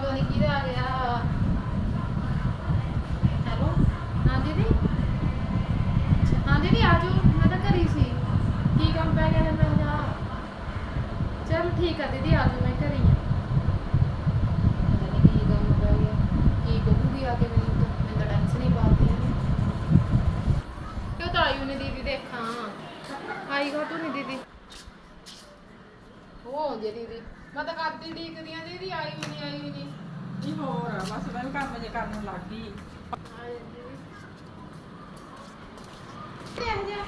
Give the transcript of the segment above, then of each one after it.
ਪਤਾ ਨਹੀਂ ਕਿਹਦਾ ਆ ਗਿਆ? ਹੈਲੋ? ਹਾਂ ਦੀਦੀ? ਹਾਂ ਦੀਦੀ, ਆ ਜਾਓ। ਮੈਂ ਤਾਂ ਘਰੀ ਸੀ। ਕੀ ਕੰਮ ਪੈ ਗਿਆ ਮੈਂ ਜਾ ਚਲ ਠੀਕ ਆ ਦੀਦੀ, ਆ ਜਾਓ, ਮੈਂ ਘਰੀ ਆ। ਪਤਾ ਨਹੀਂ ਕੀ ਕੰਮ ਪੈ ਗਿਆ। ਕੀ ਕਹੂਗੀ ਆ ਕੇ ਮੈਨੂੰ ਤਾਂ? ਮੈਨੂੰ ਤਾਂ ਟੈਨਸ਼ਨ ਹੀ ਪਾਤੀ ਕਿਉਂ ਤਾਂ ਆਈ ਉਹਨੇ ਦੀਦੀ ਦੇਖਾਂ? ਆਈ ਗਾ ਤੂੰ ਨਹੀਂ ਦੀਦੀ? ਉਹ ਜੇ ਦੀਦੀ। ਮੈਂ ਤਾਂ ਕਰਦੀ ਡੀਕਦੀ ਆ ਦੀਦੀ ਆਈ ਵੀ ਨਹੀਂ ਆਈ ਵੀ ਨਹੀਂ। ਨਹੀਂ ਹੋਰ ਬਸ ਮੈਂ ਵੀ ਕੰਮ ਜੇ ਕਰਨ ਲੱਗ ਗਈ। ਇਹ ਜਿਹਾ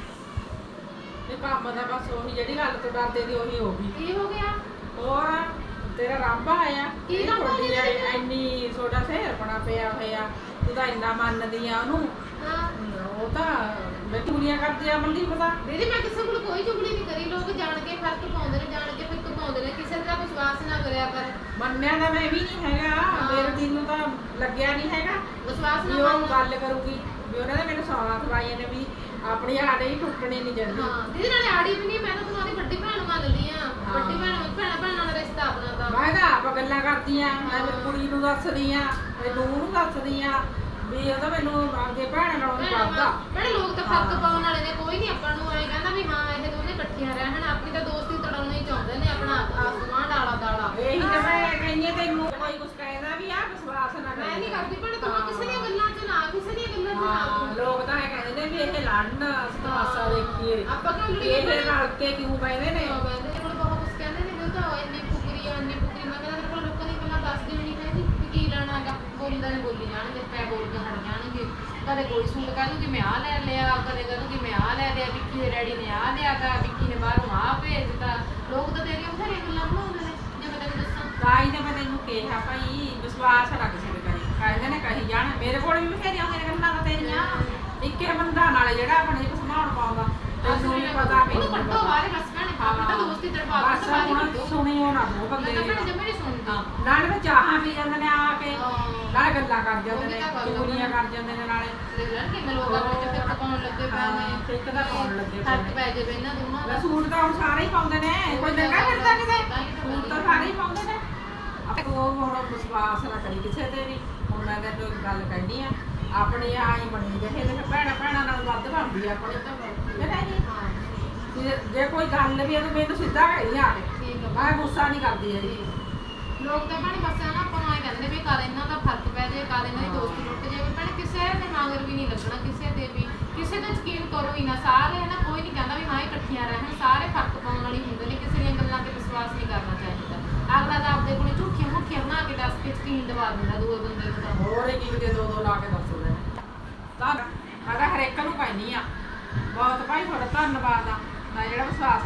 ਤੇ ਕੰਮ ਦਾ ਬਸ ਉਹੀ ਜਿਹੜੀ ਗੱਲ ਤੋਂ ਡਰਦੇ ਦੀ ਉਹੀ ਹੋ ਗਈ। ਕੀ ਹੋ ਗਿਆ? ਹੋਰ ਤੇਰਾ ਰਾਂਭਾ ਆਇਆ। ਕੀ ਇਹ ਰਾਂਭਾ ਤੁਹਾਡੀ ਆਇਆ ਐ- ਇੰਨੀ ਛੋਟਾ ਸਹਿਰ ਬਣਾ ਪਿਆ ਹੋਇਆ। ਤੂੰ ਤਾਂ ਇੰਨਾ ਮੰਨਦੀ ਆ ਉਹਨੂੰ। ਹਾਂ। ਉਹ ਤਾਂ ਮੈਂ ਚੁਗਲੀਆਂ ਕਰਦੀ ਆ ਮੱਲੀ ਪਤਾ ਦੀਦੀ ਮੈਂ ਕਿਸੇ ਕੋਲ ਕੋਈ ਚੁਗਲੀ ਨਹੀਂ ਕਰੀ। ਲੋਕ ਜਾਣ ਕੇ ਫ਼ਰਕ ਪਾਉਂਦੇ ਨੇ ਜਾਣ ਕੇ ਫਿੱਕ ਪਾਉਂਦੇ ਨੇ। ਕਿਸੇ ਦਾ ਵਿਸ਼ਵਾਸ ਨਾ ਕਰਿਆ ਕਰ। ਮੰਨਿਆ ਤਾਂ ਮੈਂ ਵੀ ਨਹੀਂ ਹੈਗਾ। ਮੇਰੇ ਦਿਲ ਨੂੰ ਤਾਂ ਲੱਗਿਆ ਨਹੀਂ ਹੈਗਾ। ਵਿਸ਼ਵਾਸ ਵੀ ਨਾ ਉਹ ਮੰਨ। ਗੱਲ ਕਰੂਗੀ। ਵੀ ਉਹਨਾਂ ਨੇ ਮੈਨੂੰ ਸਾਥ ਪਾਈਆਂ ਨੇ ਵੀ ਆਪਣੀ ਆੜੇ ਹੀ ਟੁੱਟਣੀ ਨਹੀਂ ਜਾਂਦੀ ਹਾਂ। ਦੀਦੀ ਨਾਲੇ ਆੜੀ ਵੀ ਨਹੀਂ ਮੈਂ ਤਾਂ ਤੁਹਾਨੂੰ ਵੱਡੀ ਭੈਣ ਮੰਨਦੀ ਆ। ਵੱਡੀ ਭੈਣ ਭੈਣ ਭੈਣਾਂ ਦਾ ਰਿਸ਼ਤਾ ਆਪਣਾ ਦਾ ਮੈਂ ਤਾਂ ਆਪ ਗੱਲਾਂ ਕਰਦੀ ਆ। ਮੈਂ ਮੇਰੀ ਕੁੜੀ ਨੂੰ ਦੱਸਦੀ ਆ ਤੇ ਨੂੰਹ ਨੂੰ ਦੱਸਦੀ ਆ। ਵੀ ਉਹ ਤਾਂ ਮੈਨੂੰ ਆਪਦੇ ਭੈਣ ਨਾਲੋਂ ਨਹੀਂ ਕਰਦਾ। ਭੈਣ ਲੋਕ ਤਾਂ ਇਹ ਲੜਨ ਅਸੀਂ ਤਮਾਸ਼ਾ ਦੇਖੀਏ। ਆਪਾਂ ਕਿਉਂ ਲੜੀਏ ਇਹ ਭੈਣ? ਰਲ ਕੇ ਕਿਉਂ ਬੈਠਦੇ ਨੇ ਹਾਂ, ਕਹਿੰਦੇ ਨੇ ਕੋਲ ਬਹੁਤ ਕੁਝ ਕਹਿੰਦੇ ਨੇ ਵੀ ਉਹ ਤਾਂ ਇੰਨੀ ਫੁਕਰੀ ਆ ਇੰਨੀ ਫੁਕਰੀ ਮੈਂ ਕਹਿੰਦਾ ਤੇਰੇ ਕੋਲ ਲੋਕਾਂ ਦੀਆਂ ਗੱਲਾਂ ਦੱਸਦੀ ਨਹੀਂ ਹੈਗੀ ਵੀ ਕੀ ਲੈਣਾ ਹੈਗਾ। ਬੋਲਦਾ ਨਹੀਂ ਬੋਲੀ ਜਾਣਗੇ ਪੈ ਬੋਲ ਕੇ ਹਟ ਜਾਣਗੇ। ਕਦੇ ਕੋਈ ਸੂਟ ਕਹਿ ਦੂਗੀ ਮੈਂ ਆ ਲੈ ਲਿਆ ਕਦੇ ਕਹਿ ਦੂਗੀ ਮੈਂ ਆ ਲੈ ਲਿਆ ਵਿੱਕੀ ਦੇ ਡੈਡੀ ਨੇ ਆ ਲਿਆਗਾ ਵਿੱਕੀ ਨੇ ਬਾਹਰੋਂ ਆ ਭੇਜਤਾ। ਲੋਕ ਤਾਂ ਤੇਰੀਆਂ ਬਥੇਰੀਆਂ ਗੱਲਾਂ ਬਣਾਉਂਦੇ ਨੇ ਜੇ ਮੈਂ ਤੈਨੂੰ ਦੱਸਾਂ। ਤਾਂ ਹੀ ਤਾਂ ਮੈਂ ਤੈਨੂੰ ਕਿਹਾ ਭਾਈ ਵਿਸ਼ਵਾਸ ਰੱਖ ਤੇ ਕਰੀ ਕਹਿੰਦੇ ਨੇ ਕਹੀ ਜਾਣ ਮੇਰੇ ਕੋਲ ਵੀ ਬਥੇਰੀਆਂ ਮੇਰੇ ਗੱਲਾਂ ਤਾਂ ਤੇਰੀਆਂ। ਇੱਕੇ ਬੰਦਾ ਨਾਲ ਜਿਹੜਾ ਆਪਣੇ ਨੂੰ ਪਾਉਂਦਾ ਤੈਨੂੰ ਵੀ ਪਤਾ ਆਪਣੀ ਤਾਂ ਦੋਸਤੀ ਤੜਪਾ ਬਸ ਹੁਣ ਸੁਣੀਓ ਨਾ ਦੋ ਮੈਂ ਬੰਦੇ ਤਾਂ ਭੈਣੇ ਜਮੇ ਨਹੀਂ ਸੁਣਦੀ। ਹਾਂ, ਨਾਲੇ ਵਿੱਚ ਚਾਹਾਂ ਪੀ ਜਾਂਦੇ ਨੇ ਆ ਕੇ ਹਾਂ। ਨਾਲੇ ਗੱਲਾਂ ਕਰ ਜਾਂਦੇ ਉਹ ਵੀ ਨੇ ਤਾਂ ਗੱਲ ਆ। ਚੁਗਲੀਆਂ ਕਰ ਜਾਂਦੇ ਨੇ ਨਾਲੇ। ਦੇਖ ਲੈਣ ਕਿੰਨੇ ਲੋਕ ਆਪਣੇ ਚ ਫਿੱਕ ਪਾਉਣ ਲੱਗੇ ਪਏ ਨੇ। ਹਾਂ, ਫਿੱਕ ਤਾਂ ਪਾਉਣ ਲੱਗੇ ਪਏ ਫ਼ਰਕ ਨੇ। ਪੈ ਜਾਵੇ ਇਹਨਾਂ ਦੋਨਾਂ ਦਾ। ਲੈ ਸੂਟ ਤਾਂ ਹੁਣ ਸਾਰੇ ਹੀ ਪਾਉਂਦੇ ਨੇ ਕੋਈ ਨੰਗਾ ਫਿਰਦਾ ਕਿਤੇ ਸੂਟ ਤਾਂ ਸਾਰੇ ਹੀ ਪਾਉਂਦੇ ਨੇ। ਤੂੰ ਹੁਣ ਵਿਸ਼ਵਾਸ ਨਾ ਕਰੀ ਕਿਸੇ ਤੇ ਵੀ। ਹੁਣ ਮੈਂ ਗੱਲ ਕਹਿਣੀ ਆ ਆਪਣੀ ਆਈ ਬਣੀ ਜਿਹੇ ਦੇ ਭੈਣਾ ਭੈਣਾ ਨਾਲ ਵੱਧ ਬਣਦੀ ਆ ਆਪਣੀ ਇਹ ਨਹੀਂ ਹਾਂ ਜੇ- ਜੇ ਕੋਈ ਗੱਲ ਵੀ ਆ ਤਾਂ ਮੈਨੂੰ ਸਿੱਧਾ ਕਹੀ ਆ ਠੀਕ ਆ। ਮੈਂ ਗੁੱਸਾ ਨਹੀਂ ਕਰਦੀ ਹੈਗੀ। ਲੋਕ ਤਾਂ ਭੈਣੇ ਬਸ ਨਾ ਆਪਾਂ ਨੂੰ ਐਂ ਕਹਿੰਦੇ ਨੇ ਵੀ ਕਦ ਇਹਨਾਂ ਦਾ ਫ਼ਰਕ ਪੈ ਜਾਏ ਕਦ ਇਹਨਾਂ ਦੀ ਦੋਸਤੀ ਟੁੱਟ ਜਾਵੇ ਭੈਣੇ ਕਿਸੇ ਦੇ ਮਗਰ ਵੀ ਨਹੀਂ ਲੱਗਣਾ ਕਿਸੇ ਤੇ ਵੀ। ਕਿਸੇ ਤੇ ਯਕੀਨ ਕਰੋ ਹੀ ਨਾ ਸਾਰੇ ਹੈ ਨਾ ਕੋਈ ਨਹੀਂ ਕਹਿੰਦਾ ਵੀ ਹਾਂ ਇਹ ਇਕੱਠੀਆਂ ਰਹਿਣ ਸਾਰੇ ਫ਼ਰਕ ਪਾਉਣ ਵਾਲੀ ਹੁੰਦੇ ਨੇ ਕਿਸੇ ਦੀਆਂ ਗੱਲਾਂ ਤੇ ਵਿਸ਼ਵਾਸ ਨਹੀਂ ਕਰਨਾ ਚਾਹੀਦਾ। ਅਗਲਾ ਤਾਂ ਆਪਦੇ ਕੋਲੇ ਝੂਠੀਆਂ ਮੁੱਠੀਆਂ ਬਣਾ ਕੇ ਦੱਸ ਕੇ ਯਕੀਨ ਦਵਾ ਦਿੰਦਾ ਦੂਏ ਬੰਦੇ ਨੂੰ ਤਾਂ। ਹੋਰ ਇੱਕ ਇੱਕ ਦੇ ਦੋ ਦੋ ਲਾ ਕੇ ਨੇ ਆ। ਬਹੁਤ ਭਾਈ ਤੁਹਾਡਾ ਧੰਨਵਾਦ ਆ। ਮੈਂ ਜਿਹੜਾ ਵਿਸ਼ਵਾਸ